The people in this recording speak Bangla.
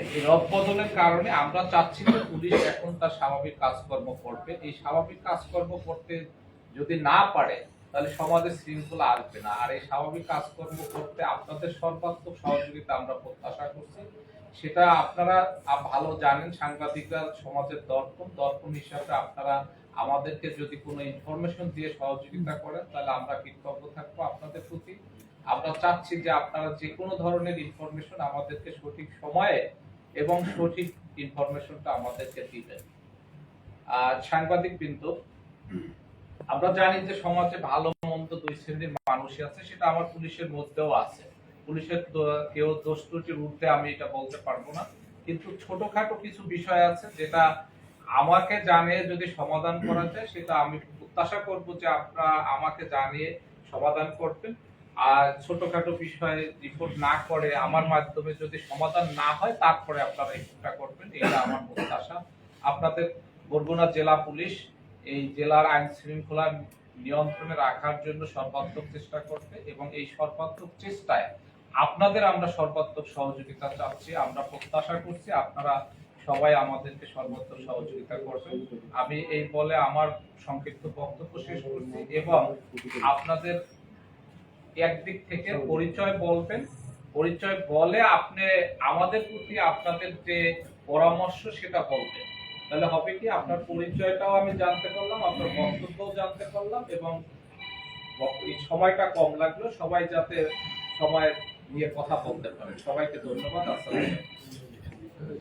এই কারণে আমরা চাচ্ছি যে পুলিশ এখন তার স্বাভাবিক কাজকর্ম করবে। এই স্বাভাবিক কাজকর্ম করতে যদি না পারে, তাহলে সমাজে শৃঙ্খলা আসবে না। আর এই স্বাভাবিক কাজকর্ম করতে আপনাদের সর্বাত্মক সহযোগিতা আমরা প্রত্যাশা করছি। সেটা আপনারা ভালো জানেন, সাংবাদিকরা সমাজের দর্পণ। দর্পণ হিসাবে আপনারা আমাদেরকে যদি কোনো ইনফরমেশন দিয়ে সহযোগিতা করেন, তাহলে আমরা কৃতজ্ঞ থাকব আপনাদের প্রতি। আমরা চাচ্ছি যে আপনারা যে কোনো ধরনের ইনফরমেশন আমাদেরকে সঠিক সময়ে এবং সঠিক ইনফরমেশনটা আমাদেরকে দিবেন আর সাংবাদিক কিন্তু আমরা জানি যে সমাজে ভালো মন্দ দুই শ্রেণির মানুষই আছে, সেটা আমার পুলিশের মধ্যেও আছে। পুলিশের কেউ দোষ ত্রুটির ঊর্ধ্বে আমি এটা বলতে পারব না। কিন্তু ছোটখাটো কিছু বিষয় আছে যেটা আমাকে জানিয়ে যদি সমাধান করা যায়, সেটা আমি প্রত্যাশা করব যে আপনারা আমাকে জানিয়ে সমাধান করবেন। আর ছোটখাটো বিষয়ে রিপোর্ট না করে আমার মাধ্যমে যদি সমাধান না হয়, তারপরে আপনারা রিপোর্টটা করবেন। এটা আমার প্রত্যাশা আপনাদের বরগুনা জেলা পুলিশ এই জেলার আইন শৃঙ্খলা নিয়ন্ত্রণে রাখার জন্য সর্বাত্মক চেষ্টা করবে এবং এই সর্বাত্মক চেষ্টায় আপনাদের আমরা সর্বাত্মক সহযোগিতা চাচ্ছি, আমরা প্রত্যাশা করছি আপনারা সবাই আমাদেরকে সর্বোত্তম সহযোগিতা করবেন। আমি এই বলে আমার সংক্ষিপ্ত বক্তব্য শেষ করছি এবং আপনাদের একদিক থেকে পরিচয় বলবেন। পরিচয় বলে আপনি, আমাদের প্রতি আপনাদের যে পরামর্শ সেটা বলবেন। তাহলে হবে কি, আপনার পরিচয়টাও আমি জানতে পারলাম, আপনার বক্তব্যও জানতে পারলাম এবং সময়টা কম লাগল। সবাই যাতে সময় নিয়ে কথা বলতে পারে। সবাইকে ধন্যবাদ। আলাইকুম।